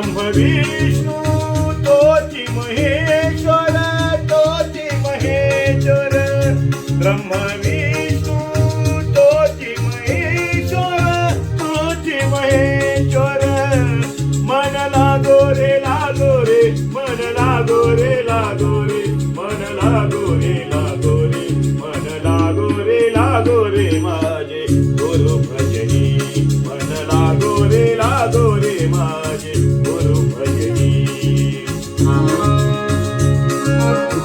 ब्रह्म विष्णू तोची महेश्वर तोची महेश्वर। ब्रह्म विष्णू तोची महेश्वर तोची महेश्वर। मन लागो रे लागो रे मन लागो रे लागो रे मन लागो रे लागो रे मन लागो रे लागो रे माझे गुरु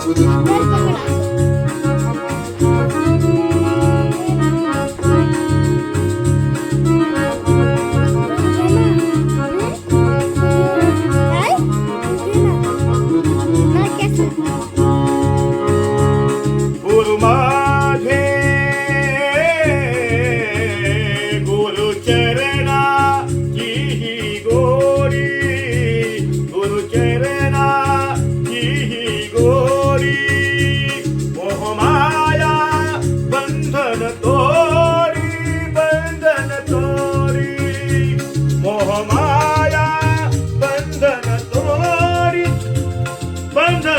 गुरु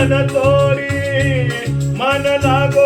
ಮನ ತೋರಿ ಮನಲಾಗೋ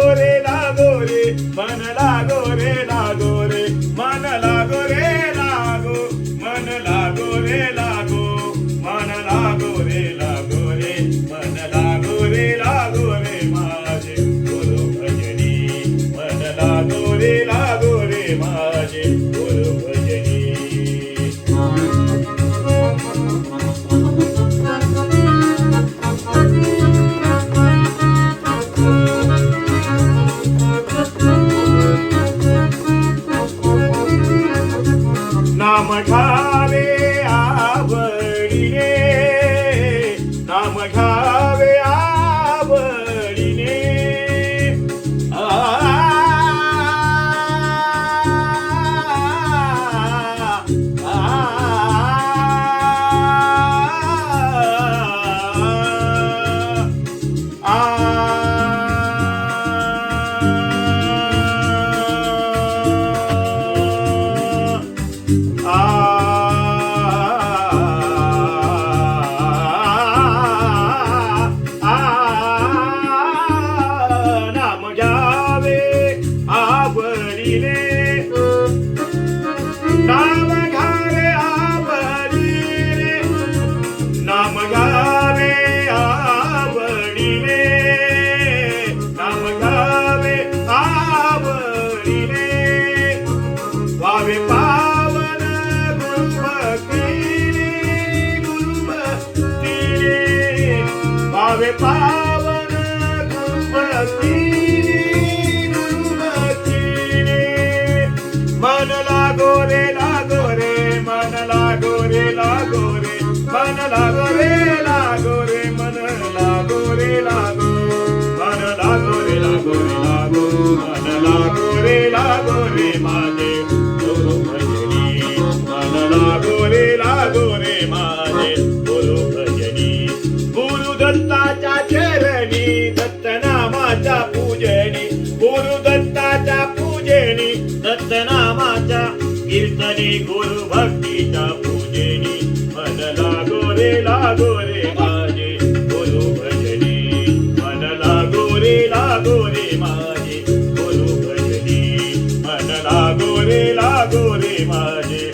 Chile. गुरु भक्तीच्या पूजेनी मन लागो रे लागो रे माझे गुरु भजनी. मन लागो रे लागो रे माझे गुरु भजनी. मन लागो रे लागो रे माझे